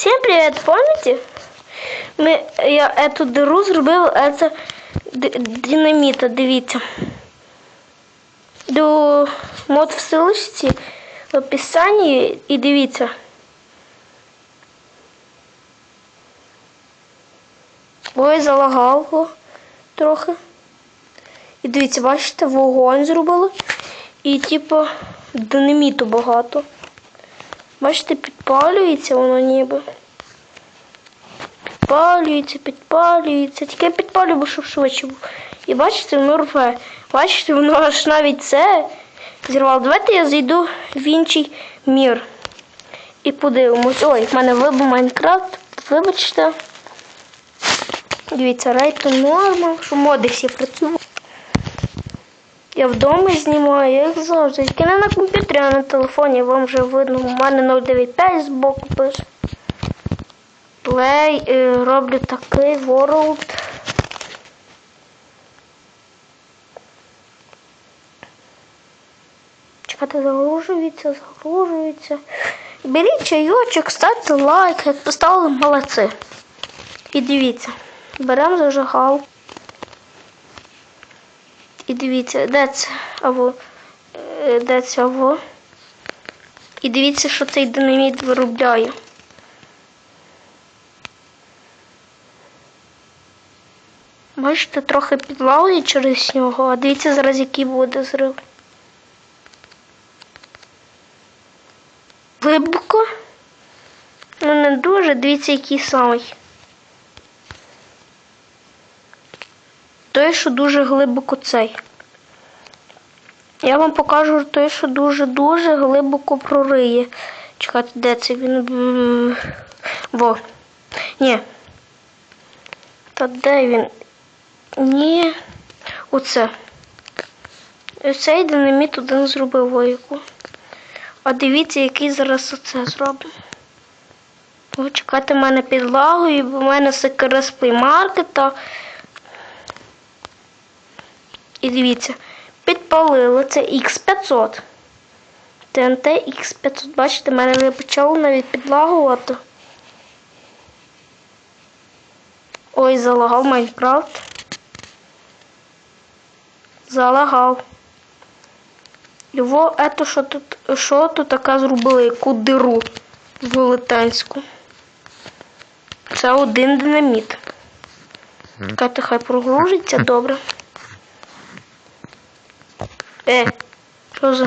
Всім привіт, помните? Ми, я эту дыру зробив, а це д- динаміта, дивіться. До мод в ссылочці в описанні і дивіться. Ой, залагав його трохи. І дивіться, бачите, вогонь зробили. І типу динаміту багато. Бачите, підпалюється воно ніби. Підпалюється, підпалюється. Тільки я підпалю, бо щоб швидше було. І бачите, воно рве. Бачите, воно аж навіть це зірвало. Давайте я зайду в інший мір. І подивимось. Ой, в мене вибув Майнкрафт. Вибачте. Дивіться, рейту норма, що моди всі працюють. Я вдома знімаю, як завжди. Тільки не на комп'ютері, а на телефоні. Вам вже видно, у мене 095 збоку пише. Play, е, роблю такий world. Чекайте, загружується, загружується. Беріть чайочок, ставте лайк, як поставили молодці. І дивіться, беремо зажигалку. І дивіться, де це або е, де це або. І дивіться, що цей динаміт виробляє. Бачите, трохи підлавує через нього, а дивіться зараз, який буде зрив. Глибоко. Ну не дуже, дивіться, який самий. Той, що дуже глибоко цей. Я вам покажу той, що дуже-дуже глибоко прориє. Чекайте, де це він? Во. Ні. Та де він? Ні. Оце. Цей динаміт один зробив вояку. А дивіться, який зараз оце зробимо. В мене підлагою, бо в мене секрет маркета. І дивіться, підпалили це X500. ТНТ X500. Бачите, мене вже почало навіть підлагувати. Ой, залагав Майнкрафт. Залагав. Його, ето, що тут, що тут така зробили, яку диру велетенську. Це один динаміт. Чекайте, хай прогружиться, добре. 哎，就是。